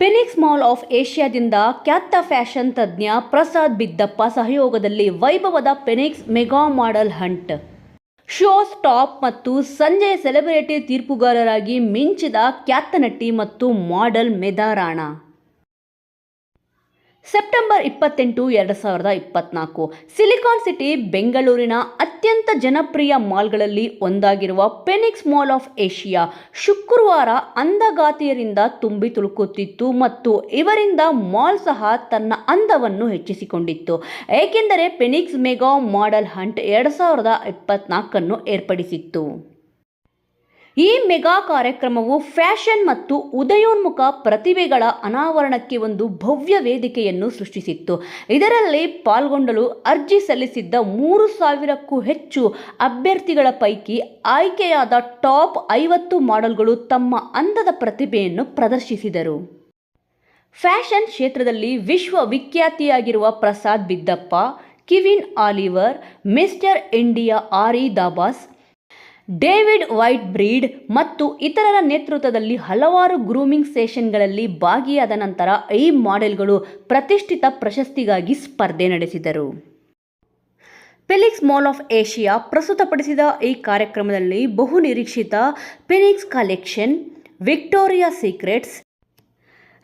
Phoenix mall of ಏಷ್ಯಾದಿಂದ ಖ್ಯಾತ fashion ತಜ್ಞ ಪ್ರಸಾದ್ ಬಿದ್ದಪ್ಪ ಸಹಯೋಗದಲ್ಲಿ ವೈಭವದ Phoenix mega model hunt show stop ಮತ್ತು ಸಂಜೆಯ ಸೆಲೆಬ್ರಿಟಿ ತೀರ್ಪುಗಾರರಾಗಿ ಮಿಂಚಿದ ಖ್ಯಾತ ನಟಿ ಮತ್ತು ಮಾಡೆಲ್ ಮೆದಾ ರಾಣಾ ಸೆಪ್ಟೆಂಬರ್ ಇಪ್ಪತ್ತೆಂಟು, ಎರಡು ಸಾವಿರದ ಇಪ್ಪತ್ನಾಲ್ಕು. ಸಿಲಿಕಾನ್ ಸಿಟಿ, ಬೆಂಗಳೂರಿನ ಅತ್ಯಂತ ಜನಪ್ರಿಯ ಮಾಲ್ಗಳಲ್ಲಿ ಒಂದಾಗಿರುವ ಪೆನಿಕ್ಸ್ ಮಾಲ್ ಆಫ್ ಏಷ್ಯಾ ಶುಕ್ರವಾರ ಅಂದಗಾತಿಯರಿಂದ ತುಂಬಿ ತುಳುಕುತ್ತಿತ್ತು ಮತ್ತು ಇವರಿಂದ ಮಾಲ್ ಸಹ ತನ್ನ ಅಂದವನ್ನು ಹೆಚ್ಚಿಸಿಕೊಂಡಿತ್ತು. ಏಕೆಂದರೆ ಪೆನಿಕ್ಸ್ ಮೆಗಾ ಮಾಡೆಲ್ ಹಂಟ್ ಎರಡು ಸಾವಿರದ ಇಪ್ಪತ್ನಾಲ್ಕನ್ನು ಏರ್ಪಡಿಸಿತ್ತು. ಈ ಮೆಗಾ ಕಾರ್ಯಕ್ರಮವು ಫ್ಯಾಷನ್ ಮತ್ತು ಉದಯೋನ್ಮುಖ ಪ್ರತಿಭೆಗಳ ಅನಾವರಣಕ್ಕೆ ಒಂದು ಭವ್ಯ ವೇದಿಕೆಯನ್ನು ಸೃಷ್ಟಿಸಿತ್ತು. ಇದರಲ್ಲಿ ಪಾಲ್ಗೊಂಡಲು ಅರ್ಜಿ ಸಲ್ಲಿಸಿದ್ದ ಮೂರು ಸಾವಿರಕ್ಕೂ ಹೆಚ್ಚು ಅಭ್ಯರ್ಥಿಗಳ ಪೈಕಿ ಆಯ್ಕೆಯಾದ ಟಾಪ್ ಐವತ್ತು ಮಾಡೆಲ್ಗಳು ತಮ್ಮ ಅಂದದ ಪ್ರತಿಭೆಯನ್ನು ಪ್ರದರ್ಶಿಸಿದರು. ಫ್ಯಾಷನ್ ಕ್ಷೇತ್ರದಲ್ಲಿ ವಿಶ್ವವಿಖ್ಯಾತಿಯಾಗಿರುವ Prasad Bidappa, Kevin Oliver, Mister India Aari Dabas David Whitbread ಮತ್ತು ಇತರರ ನೇತೃತ್ವದಲ್ಲಿ ಹಲವಾರು ಗ್ರೂಮಿಂಗ್ ಸೆಷನ್ಗಳಲ್ಲಿ ಭಾಗಿಯಾದ ನಂತರ ಈ ಮಾಡೆಲ್ಗಳು ಪ್ರತಿಷ್ಠಿತ ಪ್ರಶಸ್ತಿಗಾಗಿ ಸ್ಪರ್ಧೆ ನಡೆಸಿದರು. ಫಿಲಿಕ್ಸ್ ಮಾಲ್ ಆಫ್ ಏಷ್ಯಾ ಪ್ರಸ್ತುತಪಡಿಸಿದ ಈ ಕಾರ್ಯಕ್ರಮದಲ್ಲಿ ಬಹು ನಿರೀಕ್ಷಿತ Phoenix collection, Victoria secrets,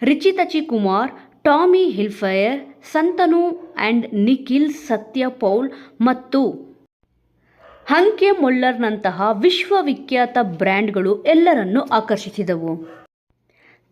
ರಿಚಿತಚಿ Kumar, Tommy Hilfiger Shantanu and Nikhil Satya Paul ಮತ್ತು ಹಂಕೆ ಮೊಲ್ಲರ್ನಂತಹ ವಿಶ್ವವಿಖ್ಯಾತ ಬ್ರ್ಯಾಂಡ್ಗಳು ಎಲ್ಲರನ್ನೂ ಆಕರ್ಷಿಸಿದವು.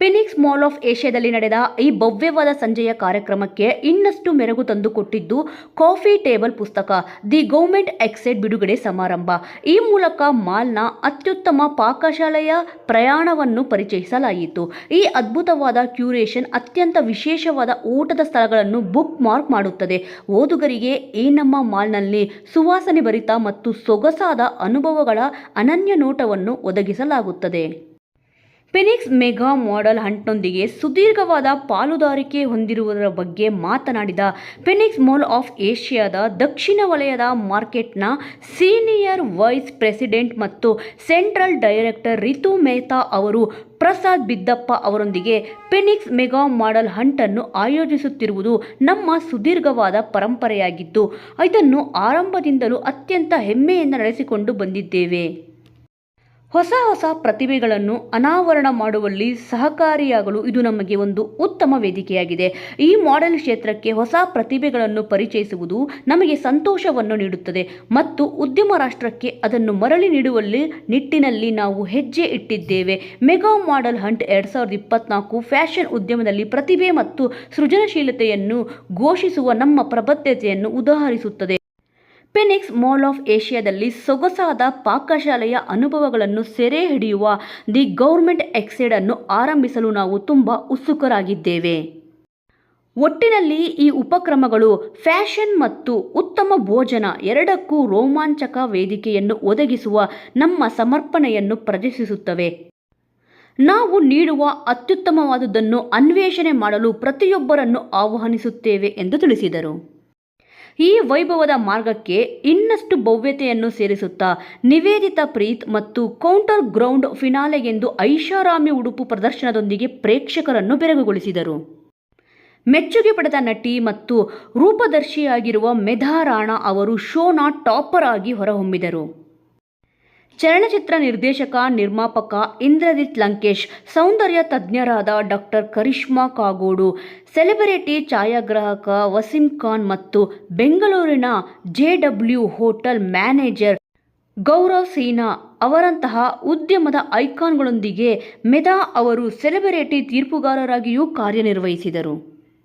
ಫಿನಿಕ್ಸ್ ಮಾಲ್ ಆಫ್ ಏಷ್ಯಾದಲ್ಲಿ ನಡೆದ ಈ ಭವ್ಯವಾದ ಸಂಜೆಯ ಕಾರ್ಯಕ್ರಮಕ್ಕೆ ಇನ್ನಷ್ಟು ಮೆರಗು ತಂದುಕೊಟ್ಟಿದ್ದು ಕಾಫಿ ಟೇಬಲ್ ಪುಸ್ತಕ ದಿ ಗೌರ್ಮೆಂಟ್ ಎಕ್ಸೆಡ್ ಬಿಡುಗಡೆ ಸಮಾರಂಭ. ಈ ಮೂಲಕ ಮಾಲ್ನ ಅತ್ಯುತ್ತಮ ಪಾಕಶಾಲೆಯ ಪ್ರಯಾಣವನ್ನು ಪರಿಚಯಿಸಲಾಯಿತು. ಈ ಅದ್ಭುತವಾದ ಕ್ಯೂರೇಷನ್ ಅತ್ಯಂತ ವಿಶೇಷವಾದ ಊಟದ ಸ್ಥಳಗಳನ್ನು ಬುಕ್ ಮಾರ್ಕ್ ಮಾಡುತ್ತದೆ. ಓದುಗರಿಗೆ ಈ ನಮ್ಮ ಮಾಲ್ನಲ್ಲಿ ಸುವಾಸನೆ ಭರಿತ ಮತ್ತು ಸೊಗಸಾದ ಅನುಭವಗಳ ಅನನ್ಯ ನೋಟವನ್ನು ಒದಗಿಸಲಾಗುತ್ತದೆ. ಫಿನಿಕ್ಸ್ ಮೆಗಾ ಮಾಡೆಲ್ ಹಂಟ್ನೊಂದಿಗೆ ಸುದೀರ್ಘವಾದ ಪಾಲುದಾರಿಕೆ ಹೊಂದಿರುವುದರ ಬಗ್ಗೆ ಮಾತನಾಡಿದ ಫಿನಿಕ್ಸ್ ಮಾಲ್ ಆಫ್ ಏಷ್ಯಾದ ದಕ್ಷಿಣ ವಲಯದ ಮಾರ್ಕೆಟ್ನ ಸೀನಿಯರ್ ವೈಸ್ ಪ್ರೆಸಿಡೆಂಟ್ ಮತ್ತು ಸೆಂಟ್ರಲ್ ಡೈರೆಕ್ಟರ್ ರಿತು ಮೆಹ್ತಾ ಅವರು ಪ್ರಸಾದ್ ಬಿದ್ದಪ್ಪ ಅವರೊಂದಿಗೆ ಪೆನಿಕ್ಸ್ ಮೆಗಾ ಮಾಡೆಲ್ ಹಂಟನ್ನು ಆಯೋಜಿಸುತ್ತಿರುವುದು ನಮ್ಮ ಸುದೀರ್ಘವಾದ ಪರಂಪರೆಯಾಗಿದ್ದು, ಇದನ್ನು ಆರಂಭದಿಂದಲೂ ಅತ್ಯಂತ ಹೆಮ್ಮೆಯಿಂದ ನಡೆಸಿಕೊಂಡು ಬಂದಿದ್ದೇವೆ. ಹೊಸ ಹೊಸ ಪ್ರತಿಭೆಗಳನ್ನು ಅನಾವರಣ ಮಾಡುವಲ್ಲಿ ಸಹಕಾರಿಯಾಗಲು ಇದು ನಮಗೆ ಒಂದು ಉತ್ತಮ ವೇದಿಕೆಯಾಗಿದೆ. ಈ ಮಾಡೆಲ್ ಕ್ಷೇತ್ರಕ್ಕೆ ಹೊಸ ಪ್ರತಿಭೆಗಳನ್ನು ಪರಿಚಯಿಸುವುದು ನಮಗೆ ಸಂತೋಷವನ್ನು ನೀಡುತ್ತದೆ ಮತ್ತು ಉದ್ಯಮ ರಾಷ್ಟ್ರಕ್ಕೆ ಅದನ್ನು ಮರಳಿ ನೀಡುವಲ್ಲಿ ನಿಟ್ಟಿನಲ್ಲಿ ನಾವು ಹೆಜ್ಜೆ ಇಟ್ಟಿದ್ದೇವೆ. ಮೆಗಾ ಮಾಡೆಲ್ ಹಂಟ್ ಎರಡು ಸಾವಿರದ ಇಪ್ಪತ್ನಾಲ್ಕು ಫ್ಯಾಷನ್ ಉದ್ಯಮದಲ್ಲಿ ಪ್ರತಿಭೆ ಮತ್ತು ಸೃಜನಶೀಲತೆಯನ್ನು ಘೋಷಿಸುವ ನಮ್ಮ ಪ್ರಬದ್ಧತೆಯನ್ನು ಉದಾಹರಿಸುತ್ತದೆ. ಫಿನಿಕ್ಸ್ ಮಾಲ್ ಆಫ್ ಏಷ್ಯಾದಲ್ಲಿ ಸೊಗಸಾದ ಪಾಕಶಾಲೆಯ ಅನುಭವಗಳನ್ನು ಸೆರೆ ಹಿಡಿಯುವ ದಿ ಗೌರ್ಮೆಂಟ್ ಎಕ್ಸೈಡ್ ಅನ್ನು ಆರಂಭಿಸಲು ನಾವು ತುಂಬ ಉತ್ಸುಕರಾಗಿದ್ದೇವೆ. ಒಟ್ಟಿನಲ್ಲಿ ಈ ಉಪಕ್ರಮಗಳು ಫ್ಯಾಷನ್ ಮತ್ತು ಉತ್ತಮ ಭೋಜನ ಎರಡಕ್ಕೂ ರೋಮಾಂಚಕ ವೇದಿಕೆಯನ್ನು ಒದಗಿಸುವ ನಮ್ಮ ಸಮರ್ಪಣೆಯನ್ನು ಪ್ರದರ್ಶಿಸುತ್ತವೆ. ನಾವು ನೀಡುವ ಅತ್ಯುತ್ತಮವಾದುದನ್ನು ಅನ್ವೇಷಣೆ ಮಾಡಲು ಪ್ರತಿಯೊಬ್ಬರನ್ನು ಆಹ್ವಾನಿಸುತ್ತೇವೆ ಎಂದು ತಿಳಿಸಿದರು. ಈ ವೈಭವದ ಮಾರ್ಗಕ್ಕೆ ಇನ್ನಷ್ಟು ಭವ್ಯತೆಯನ್ನು ಸೇರಿಸುತ್ತಾ ನಿವೇದಿತ ಪ್ರೀತ್ ಮತ್ತು ಕೌಂಟರ್ ಗ್ರೌಂಡ್ ಫಿನಾಲೆಗೆಂದು ಐಷಾರಾಮಿ ಉಡುಪು ಪ್ರದರ್ಶನದೊಂದಿಗೆ ಪ್ರೇಕ್ಷಕರನ್ನು ಬೆರಗುಗೊಳಿಸಿದರು. ಮೆಚ್ಚುಗೆ ಪಡೆದ ನಟಿ ಮತ್ತು ರೂಪದರ್ಶಿಯಾಗಿರುವ ಮೆಧಾ ರಾಣಾ ಅವರು ಶೋನ ಟಾಪರ್ ಆಗಿ ಹೊರಹೊಮ್ಮಿದರು. ಚಲನಚಿತ್ರ ನಿರ್ದೇಶಕ, ನಿರ್ಮಾಪಕ ಇಂದ್ರಜಿತ್ ಲಂಕೇಶ್, ಸೌಂದರ್ಯ ತಜ್ಞರಾದ ಡಾಕ್ಟರ್ ಕರಿಷ್ಮಾ ಕಾಗೋಡು, ಸೆಲೆಬ್ರಿಟಿ ಛಾಯಾಗ್ರಾಹಕ ವಸೀಂ ಖಾನ್ ಮತ್ತು ಬೆಂಗಳೂರಿನ J W hotel manager Gaurav Seena ಅವರಂತಹ ಉದ್ಯಮದ ಐಕಾನ್ಗಳೊಂದಿಗೆ ಮೆದಾ ಅವರು ಸೆಲೆಬ್ರಿಟಿ ತೀರ್ಪುಗಾರರಾಗಿಯೂ ಕಾರ್ಯನಿರ್ವಹಿಸಿದರು.